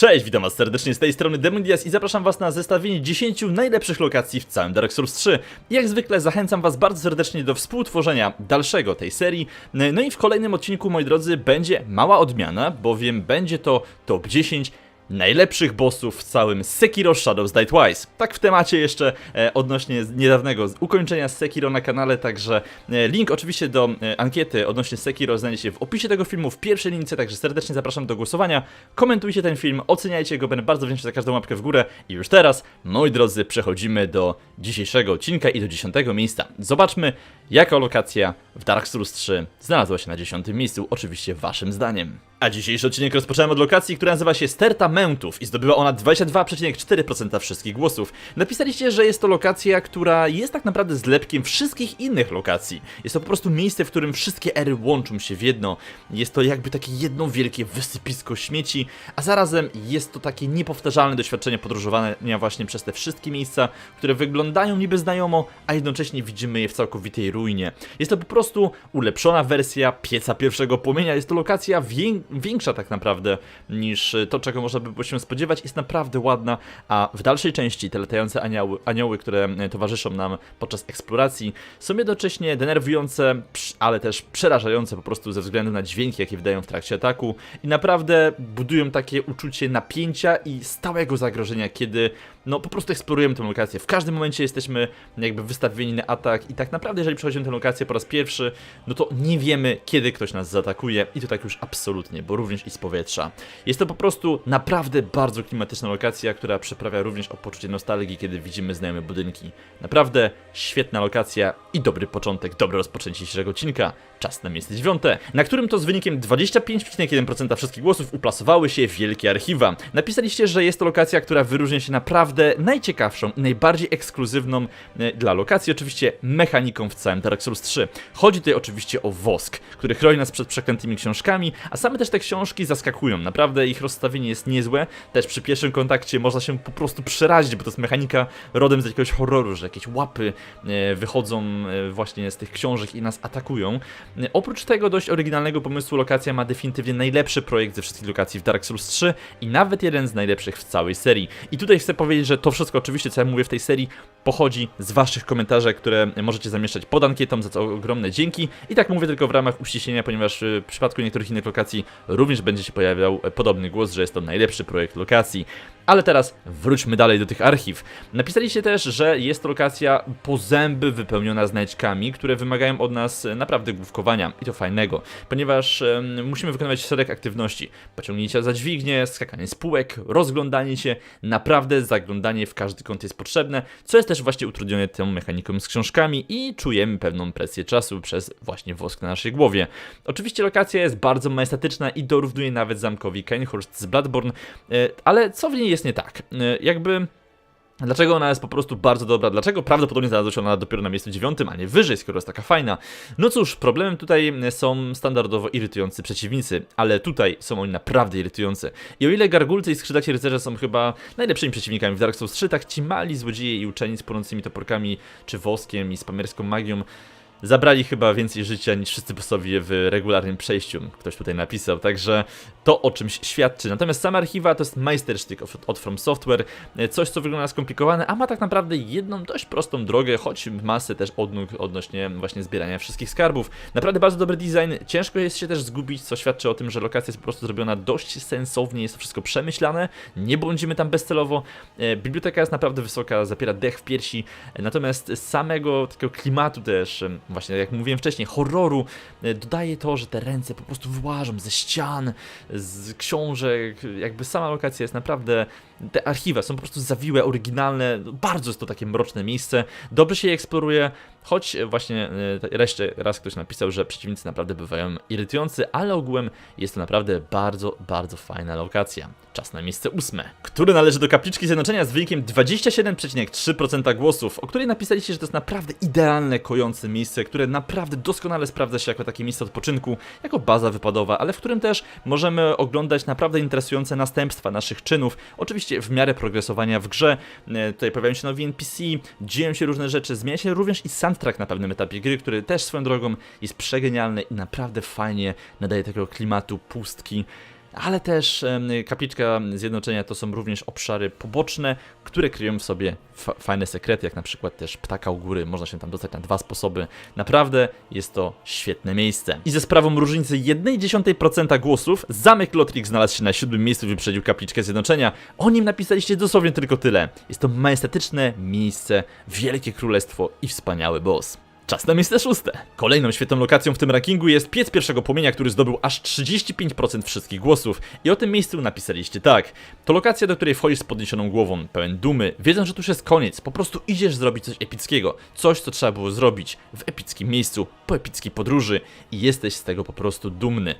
Cześć, witam was serdecznie z tej strony Demon Diaz i zapraszam was na zestawienie 10 najlepszych lokacji w całym Dark Souls 3. I Jak zwykle zachęcam was bardzo serdecznie do współtworzenia dalszego tej serii. No i w kolejnym odcinku, moi drodzy, będzie mała odmiana, bowiem będzie to top 10 najlepszych bossów w całym Sekiro Shadows Die Twice. Tak w temacie jeszcze e, odnośnie niedawnego ukończenia Sekiro na kanale, także e, link oczywiście do e, ankiety odnośnie Sekiro znajdziecie w opisie tego filmu, w pierwszej lince, także serdecznie zapraszam do głosowania. Komentujcie ten film, oceniajcie go, będę bardzo wdzięczny za każdą łapkę w górę. I już teraz, moi drodzy, przechodzimy do dzisiejszego odcinka i do dziesiątego miejsca. Zobaczmy, jaka lokacja w Dark Souls 3 znalazła się na dziesiątym miejscu, oczywiście waszym zdaniem. A dzisiejszy odcinek rozpoczynamy od lokacji, która nazywa się Sterta Mętów i zdobyła ona 22,4% wszystkich głosów. Napisaliście, że jest to lokacja, która jest tak naprawdę zlepkiem wszystkich innych lokacji. Jest to po prostu miejsce, w którym wszystkie ery łączą się w jedno. Jest to jakby takie jedno wielkie wysypisko śmieci, a zarazem jest to takie niepowtarzalne doświadczenie podróżowania właśnie przez te wszystkie miejsca, które wyglądają niby znajomo, a jednocześnie widzimy je w całkowitej ruinie. Jest to po prostu ulepszona wersja pieca pierwszego płomienia. Jest to lokacja wię większa tak naprawdę niż to, czego można by było się spodziewać. Jest naprawdę ładna, a w dalszej części te latające anioły, anioły które e, towarzyszą nam podczas eksploracji, są jednocześnie denerwujące, ale też przerażające po prostu ze względu na dźwięki, jakie wydają w trakcie ataku i naprawdę budują takie uczucie napięcia i stałego zagrożenia, kiedy no po prostu eksplorujemy tę lokację. W każdym momencie jesteśmy jakby wystawieni na atak i tak naprawdę jeżeli przechodzimy tę lokację po raz pierwszy, no to nie wiemy kiedy ktoś nas zaatakuje i to tak już absolutnie, bo również i z powietrza. Jest to po prostu naprawdę bardzo klimatyczna lokacja, która przeprawia również o poczucie nostalgii, kiedy widzimy znajome budynki. Naprawdę świetna lokacja i dobry początek, dobre rozpoczęcie dzisiejszego odcinka. Czas na miejsce dziewiąte, na którym to z wynikiem 25,1% wszystkich głosów uplasowały się wielkie archiwa. Napisaliście, że jest to lokacja, która wyróżnia się naprawdę najciekawszą i najbardziej ekskluzywną e, dla lokacji, oczywiście mechaniką w całym Dark Souls 3. Chodzi tutaj oczywiście o wosk, który chroni nas przed przeklętymi książkami, a same też te książki zaskakują. Naprawdę ich rozstawienie jest niezłe. Też przy pierwszym kontakcie można się po prostu przerazić, bo to jest mechanika rodem z jakiegoś horroru, że jakieś łapy e, wychodzą e, właśnie z tych książek i nas atakują. Oprócz tego dość oryginalnego pomysłu lokacja ma definitywnie najlepszy projekt ze wszystkich lokacji w Dark Souls 3 i nawet jeden z najlepszych w całej serii. I tutaj chcę powiedzieć, że to wszystko oczywiście, co ja mówię w tej serii, pochodzi z waszych komentarzy, które możecie zamieszczać pod ankietą, za co ogromne dzięki. I tak mówię tylko w ramach uściślenia, ponieważ y, w przypadku niektórych innych lokacji również będzie się pojawiał e, podobny głos, że jest to najlepszy projekt lokacji. Ale teraz wróćmy dalej do tych archiw. Napisaliście też, że jest to lokacja po zęby wypełniona znajdźkami, które wymagają od nas e, naprawdę główkowania i to fajnego, ponieważ musimy wykonywać szereg aktywności. Pociągnięcia za dźwignię, skakanie z półek, rozglądanie się, naprawdę zaglądanie w każdy kąt jest potrzebne, co jest też właśnie utrudnione tą mechaniką z książkami i czujemy pewną presję czasu przez właśnie wosk na naszej głowie. Oczywiście lokacja jest bardzo majestatyczna i dorównuje nawet zamkowi Kenhurst z Bloodborne, e, ale co w niej jest nie tak? E, Jakby... Dlaczego ona jest po prostu bardzo dobra? Dlaczego prawdopodobnie znalazła się ona dopiero na miejscu dziewiątym, a nie wyżej, skoro jest taka fajna? No cóż, problemem tutaj są standardowo irytujący przeciwnicy, ale tutaj są oni naprawdę irytujący. I o ile gargulcy i skrzydlaci rycerze są chyba najlepszymi przeciwnikami w Dark Souls 3, tak ci mali złodzieje i uczeni z płonącymi toporkami, czy woskiem i spamerską magią zabrali chyba więcej życia niż wszyscy bossowie w regularnym przejściu. Ktoś tutaj napisał, także to o czymś świadczy. Natomiast same archiwa to jest majstersztyk od, od From Software, e, coś co wygląda skomplikowane, a ma tak naprawdę jedną dość prostą drogę, choć masę też odnóg odnośnie właśnie zbierania wszystkich skarbów. Naprawdę bardzo dobry design, ciężko jest się też zgubić, co świadczy o tym, że lokacja jest po prostu zrobiona dość sensownie, jest to wszystko przemyślane, nie błądzimy tam bezcelowo. E, Biblioteka jest naprawdę wysoka, zapiera dech w piersi, e, natomiast samego takiego klimatu też, właśnie jak mówiłem wcześniej, horroru, e, dodaje to, że te ręce po prostu wyłażą ze ścian, z książek, jakby sama lokacja jest naprawdę, te archiwa są po prostu zawiłe, oryginalne, bardzo jest to takie mroczne miejsce, dobrze się je eksploruje, choć e, właśnie e, jeszcze raz ktoś napisał, że przeciwnicy naprawdę bywają irytujący, ale ogółem jest to naprawdę bardzo, bardzo fajna lokacja. Czas na miejsce ósme, które należy do kapliczki zjednoczenia z wynikiem 27,3% głosów, o której napisaliście, że to jest naprawdę idealne, kojące miejsce, które naprawdę doskonale sprawdza się jako takie miejsce odpoczynku, jako baza wypadowa, ale w którym też możemy oglądać naprawdę interesujące następstwa naszych czynów, oczywiście w miarę progresowania w grze. E, Tutaj pojawiają się nowi NPC, dzieją się różne rzeczy, zmienia się również i soundtrack na pewnym etapie gry, który też swoją drogą jest przegenialny i naprawdę fajnie nadaje takiego klimatu pustki. Ale też kapliczka zjednoczenia to są również obszary poboczne, które kryją w sobie fa fajne sekrety, jak na przykład też ptaka u góry, można się tam dostać na dwa sposoby. Naprawdę jest to świetne miejsce. I ze sprawą różnicy 1,1% głosów, zamek Lotrix znalazł się na siódmym miejscu, wyprzedził kapliczkę zjednoczenia. O nim napisaliście dosłownie tylko tyle. Jest to majestatyczne miejsce, wielkie królestwo i wspaniały boss. Czas na miejsce szóste. Kolejną świetną lokacją w tym rankingu jest piec pierwszego płomienia, który zdobył aż 35% wszystkich głosów. I o tym miejscu napisaliście tak. To lokacja, do której wchodzisz z podniesioną głową, pełen dumy, wiedząc, że tu już jest koniec. Po prostu idziesz zrobić coś epickiego. Coś, co trzeba było zrobić w epickim miejscu, po epickiej podróży i jesteś z tego po prostu dumny.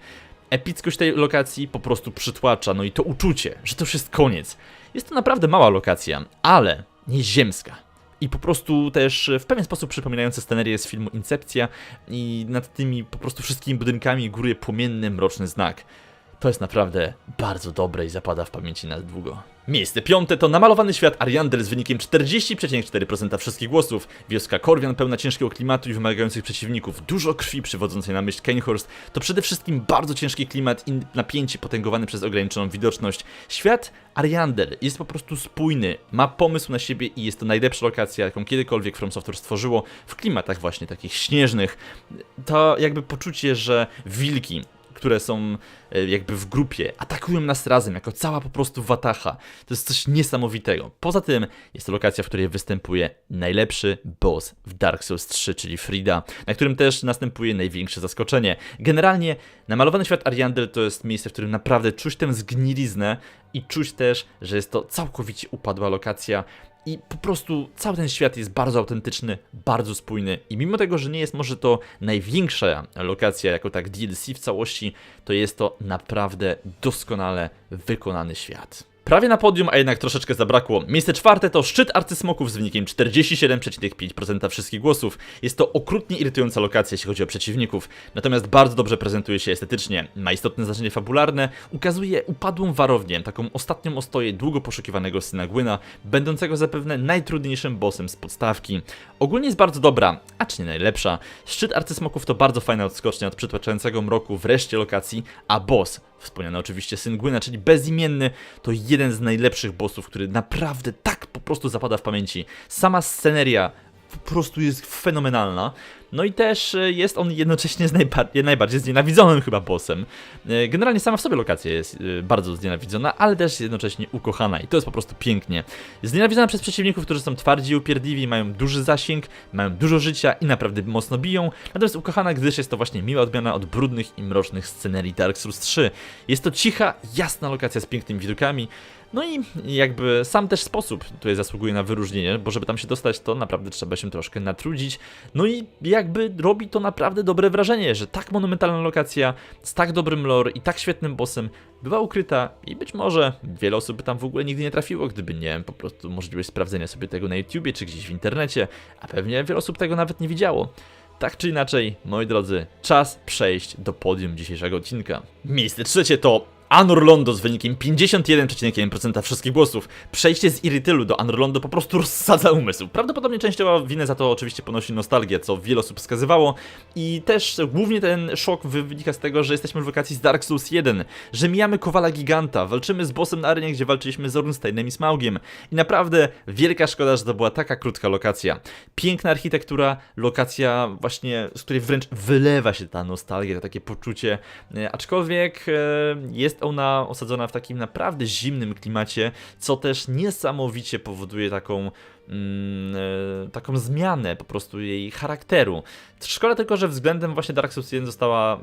Epickość tej lokacji po prostu przytłacza, no i to uczucie, że to już jest koniec. Jest to naprawdę mała lokacja, ale nieziemska i po prostu też w pewien sposób przypominające scenerię z filmu Incepcja i nad tymi po prostu wszystkimi budynkami góruje płomienny, mroczny znak. To jest naprawdę bardzo dobre i zapada w pamięci na długo. Miejsce piąte to namalowany świat Ariandel z wynikiem 40,4% wszystkich głosów. Wioska Korwian pełna ciężkiego klimatu i wymagających przeciwników. Dużo krwi przywodzącej na myśl Kenhorst. To przede wszystkim bardzo ciężki klimat i napięcie potęgowany przez ograniczoną widoczność. Świat Ariandel jest po prostu spójny, ma pomysł na siebie i jest to najlepsza lokacja, jaką kiedykolwiek From Software stworzyło w klimatach właśnie takich śnieżnych. To jakby poczucie, że wilki które są e, jakby w grupie, atakują nas razem, jako cała po prostu watacha. To jest coś niesamowitego. Poza tym jest to lokacja, w której występuje najlepszy boss w Dark Souls 3, czyli Frida, na którym też następuje największe zaskoczenie. Generalnie namalowany świat Ariandel to jest miejsce, w którym naprawdę czuć tę zgniliznę i czuć też, że jest to całkowicie upadła lokacja, i po prostu cały ten świat jest bardzo autentyczny, bardzo spójny. I mimo tego, że nie jest może to największa lokacja jako tak DLC w całości, to jest to naprawdę doskonale wykonany świat. Prawie na podium, a jednak troszeczkę zabrakło. Miejsce czwarte to szczyt arcysmoków z wynikiem 47,5% wszystkich głosów. Jest to okrutnie irytująca lokacja, jeśli chodzi o przeciwników, natomiast bardzo dobrze prezentuje się estetycznie. Ma istotne znaczenie fabularne, ukazuje upadłą warownię, taką ostatnią ostoję długo poszukiwanego syna Gwyna, będącego zapewne najtrudniejszym bossem z podstawki. Ogólnie jest bardzo dobra, acz nie najlepsza. Szczyt arcysmoków to bardzo fajna odskocznia od przytłaczającego mroku wreszcie lokacji, a boss Wspomniany oczywiście syn Gwyna, czyli bezimienny, to jeden z najlepszych bossów, który naprawdę tak po prostu zapada w pamięci. Sama sceneria po prostu jest fenomenalna. No i też e, jest on jednocześnie najbardziej, najbardziej znienawidzonym chyba bossem. E, generalnie sama w sobie lokacja jest e, bardzo znienawidzona, ale też jednocześnie ukochana i to jest po prostu pięknie. Znienawidzona przez przeciwników, którzy są twardzi i upierdliwi, mają duży zasięg, mają dużo życia i naprawdę mocno biją, natomiast ukochana, gdyż jest to właśnie miła odmiana od brudnych i mrocznych scenerii Dark Souls 3. Jest to cicha, jasna lokacja z pięknymi widokami, no i jakby sam też sposób tutaj zasługuje na wyróżnienie, bo żeby tam się dostać, to naprawdę trzeba się troszkę natrudzić. No i jakby robi to naprawdę dobre wrażenie, że tak monumentalna lokacja z tak dobrym lore i tak świetnym bossem była ukryta i być może wiele osób by tam w ogóle nigdy nie trafiło, gdyby nie po prostu możliwość sprawdzenia sobie tego na YouTubie czy gdzieś w internecie, a pewnie wiele osób tego nawet nie widziało. Tak czy inaczej, moi drodzy, czas przejść do podium dzisiejszego odcinka. Miejsce trzecie to Anor Londo z wynikiem 51,1% wszystkich głosów. Przejście z Irytylu do Anor Londo po prostu rozsadza umysł. Prawdopodobnie częściowo winę za to oczywiście ponosi nostalgię, co wiele osób wskazywało. I też głównie ten szok wynika z tego, że jesteśmy w lokacji z Dark Souls 1, że mijamy Kowala Giganta, walczymy z bossem na arenie, gdzie walczyliśmy z Ornsteinem i Smaugiem. I naprawdę wielka szkoda, że to była taka krótka lokacja. Piękna architektura, lokacja właśnie, z której wręcz wylewa się ta nostalgia, to takie poczucie. E, aczkolwiek e, jest ona osadzona w takim naprawdę zimnym klimacie, co też niesamowicie powoduje taką taką zmianę po prostu jej charakteru. Szkoda tylko, że względem właśnie Dark Souls 1 została e,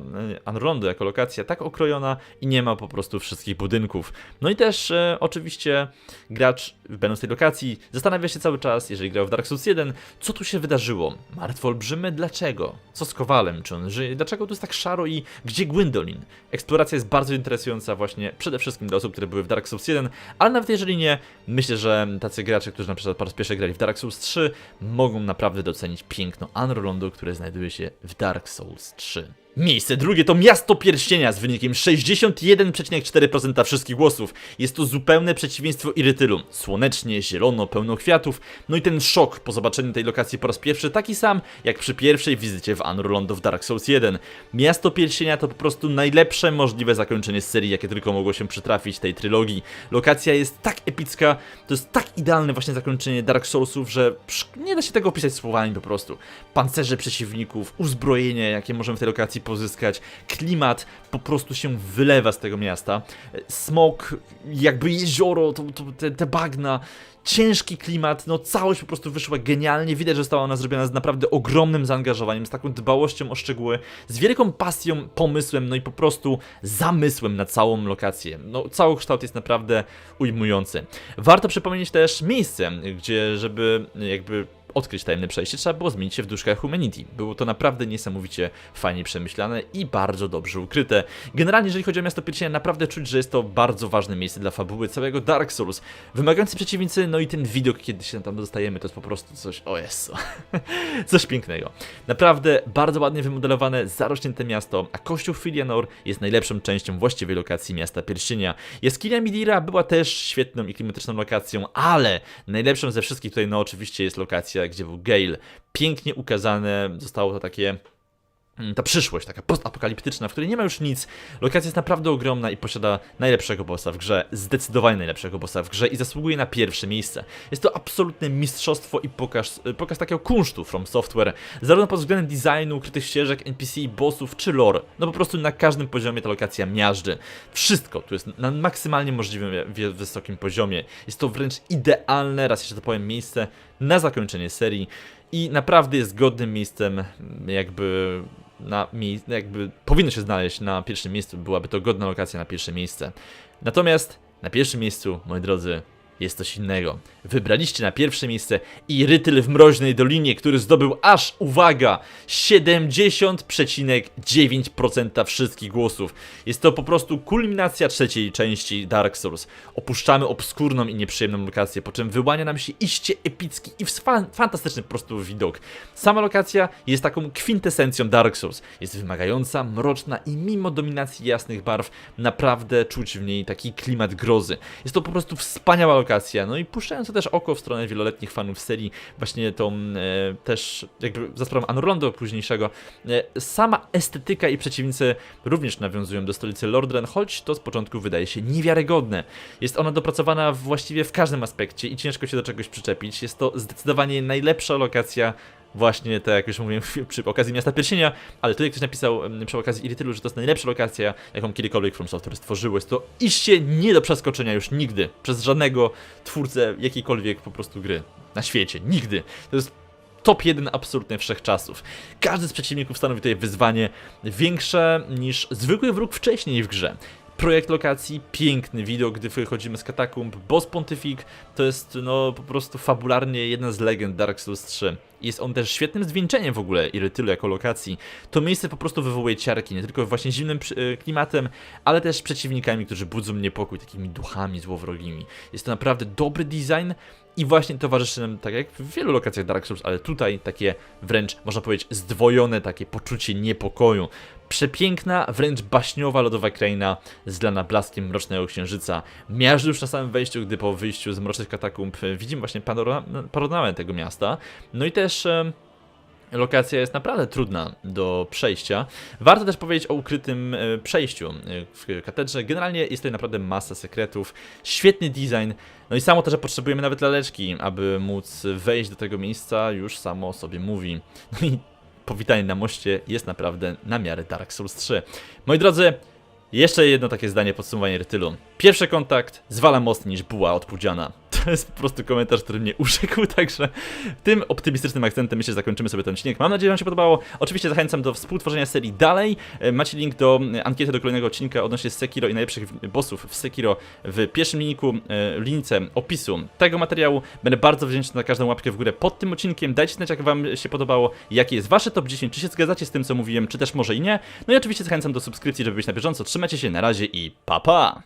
Anrondo jako lokacja tak okrojona i nie ma po prostu wszystkich budynków. No i też e, oczywiście gracz będąc w tej lokacji zastanawia się cały czas, jeżeli grał w Dark Souls 1, co tu się wydarzyło? Martwo olbrzymy, dlaczego? Co z Kowalem? Czy on żyje? Dlaczego tu jest tak szaro i gdzie Gwendolyn? Eksploracja jest bardzo interesująca właśnie przede wszystkim dla osób, które były w Dark Souls 1, ale nawet jeżeli nie, myślę, że tacy gracze, którzy na przykład po raz pierwszy grali w Dark Souls 3, mogą naprawdę docenić piękno Londo, które znajduje się w Dark Souls 3. Miejsce drugie to Miasto Pierścienia z wynikiem 61,4% wszystkich głosów. Jest to zupełne przeciwieństwo Irytylu. Słonecznie, zielono, pełno kwiatów. No i ten szok po zobaczeniu tej lokacji po raz pierwszy taki sam jak przy pierwszej wizycie w Anor Londo w Dark Souls 1. Miasto Pierścienia to po prostu najlepsze możliwe zakończenie serii, jakie tylko mogło się przytrafić tej trylogii. Lokacja jest tak epicka, to jest tak idealne właśnie zakończenie Dark Soulsów, że nie da się tego opisać słowami po prostu. Pancerze przeciwników, uzbrojenie, jakie możemy w tej lokacji pozyskać, klimat po prostu się wylewa z tego miasta. Smok, jakby jezioro, to, to, te, te bagna, ciężki klimat, no całość po prostu wyszła genialnie. Widać, że została ona zrobiona z naprawdę ogromnym zaangażowaniem, z taką dbałością o szczegóły, z wielką pasją, pomysłem, no i po prostu zamysłem na całą lokację. No całokształt jest naprawdę ujmujący. Warto przypomnieć też miejsce, gdzie żeby jakby odkryć tajemne przejście, trzeba było zmienić się w duszkach Humanity. Było to naprawdę niesamowicie fajnie przemyślane i bardzo dobrze ukryte. Generalnie, jeżeli chodzi o miasto pierścienia, naprawdę czuć, że jest to bardzo ważne miejsce dla fabuły całego Dark Souls. Wymagający przeciwnicy, no i ten widok, kiedy się tam dostajemy, to jest po prostu coś, o coś pięknego. Naprawdę bardzo ładnie wymodelowane, zarośnięte miasto, a kościół Filianor jest najlepszą częścią właściwej lokacji miasta pierścienia. Jaskinia Midira była też świetną i klimatyczną lokacją, ale najlepszą ze wszystkich tutaj, no oczywiście jest lokacja, gdzie był Gale. Pięknie ukazane zostało to takie mm, ta przyszłość, taka postapokaliptyczna, w której nie ma już nic. Lokacja jest naprawdę ogromna i posiada najlepszego bossa w grze, zdecydowanie najlepszego bossa w grze i zasługuje na pierwsze miejsce. Jest to absolutne mistrzostwo i pokaz, pokaz takiego kunsztu From Software, zarówno pod względem designu, ukrytych ścieżek, NPC, bossów czy lore. No po prostu na każdym poziomie ta lokacja miażdży. Wszystko tu jest na maksymalnie możliwym wysokim poziomie. Jest to wręcz idealne, raz jeszcze to powiem, miejsce na zakończenie serii i naprawdę jest godnym miejscem jakby na mie- jakby powinno się znaleźć na pierwszym miejscu, byłaby to godna lokacja na pierwsze miejsce. Natomiast na pierwszym miejscu, moi drodzy, jest coś innego. Wybraliście na pierwsze miejsce Irytyl w Mroźnej Dolinie, który zdobył aż, uwaga, 70,9% wszystkich głosów. Jest to po prostu kulminacja trzeciej części Dark Souls. Opuszczamy obskurną i nieprzyjemną lokację, po czym wyłania nam się iście epicki i fa- fantastyczny po prostu widok. Sama lokacja jest taką kwintesencją Dark Souls. Jest wymagająca, mroczna i mimo dominacji jasnych barw naprawdę czuć w niej taki klimat grozy. Jest to po prostu wspaniała lokacja, no i puszczająca też oko w stronę wieloletnich fanów serii, właśnie tą e, też jakby za sprawą Anorondo późniejszego. E, sama estetyka i przeciwnicy również nawiązują do stolicy Lordren, choć to z początku wydaje się niewiarygodne. Jest ona dopracowana właściwie w każdym aspekcie i ciężko się do czegoś przyczepić. Jest to zdecydowanie najlepsza lokacja właśnie tak jak już mówiłem przy okazji Miasta Pierścienia, ale tutaj ktoś napisał przy okazji Irytylu, że to jest najlepsza lokacja, jaką kiedykolwiek From Software stworzyło. Jest to iście nie do przeskoczenia już nigdy przez żadnego twórcę jakiejkolwiek po prostu gry na świecie. Nigdy. To jest top 1 absolutnie wszechczasów. Każdy z przeciwników stanowi tutaj wyzwanie większe niż zwykły wróg wcześniej w grze. Projekt lokacji, piękny widok, gdy wychodzimy z katakumb. Boss Pontyfic to jest no po prostu fabularnie jedna z legend Dark Souls 3. Jest on też świetnym zwieńczeniem w ogóle Irytylu jako lokacji. To miejsce po prostu wywołuje ciarki, nie tylko właśnie zimnym y, klimatem, ale też przeciwnikami, którzy budzą niepokój, takimi duchami złowrogimi. Jest to naprawdę dobry design i właśnie towarzyszy nam, tak jak w wielu lokacjach Dark Souls, ale tutaj takie wręcz, można powiedzieć, zdwojone takie poczucie niepokoju. Przepiękna, wręcz baśniowa lodowa kraina zlana blaskiem mrocznego księżyca. Miażdży już na samym wejściu, gdy po wyjściu z mrocznych katakumb e, widzimy właśnie panoramę tego miasta. No i też... em, Lokacja jest naprawdę trudna do przejścia. Warto też powiedzieć o ukrytym e, przejściu e, w katedrze. Generalnie jest tutaj naprawdę masa sekretów, świetny design. No i samo to, że potrzebujemy nawet laleczki, aby móc wejść do tego miejsca, już samo sobie mówi. No i powitanie na moście jest naprawdę na miarę Dark Souls 3. Moi drodzy, jeszcze jedno takie zdanie podsumowanie Rytylu. Pierwszy kontakt zwala mocniej niż buła od Pudziana. To jest po prostu komentarz, który mnie urzekł, także tym optymistycznym akcentem myślę, że zakończymy sobie ten odcinek. Mam nadzieję, że Wam się podobało. Oczywiście zachęcam do współtworzenia serii dalej. E, Macie link do ankiety do kolejnego odcinka odnośnie Sekiro i najlepszych bossów w Sekiro w pierwszym linku, e, linijce opisu tego materiału. Będę bardzo wdzięczny za każdą łapkę w górę pod tym odcinkiem. Dajcie znać, jak Wam się podobało, jakie jest Wasze top 10, czy się zgadzacie z tym, co mówiłem, czy też może i nie. No i oczywiście zachęcam do subskrypcji, żeby być na bieżąco. Trzymajcie się, na razie i pa pa!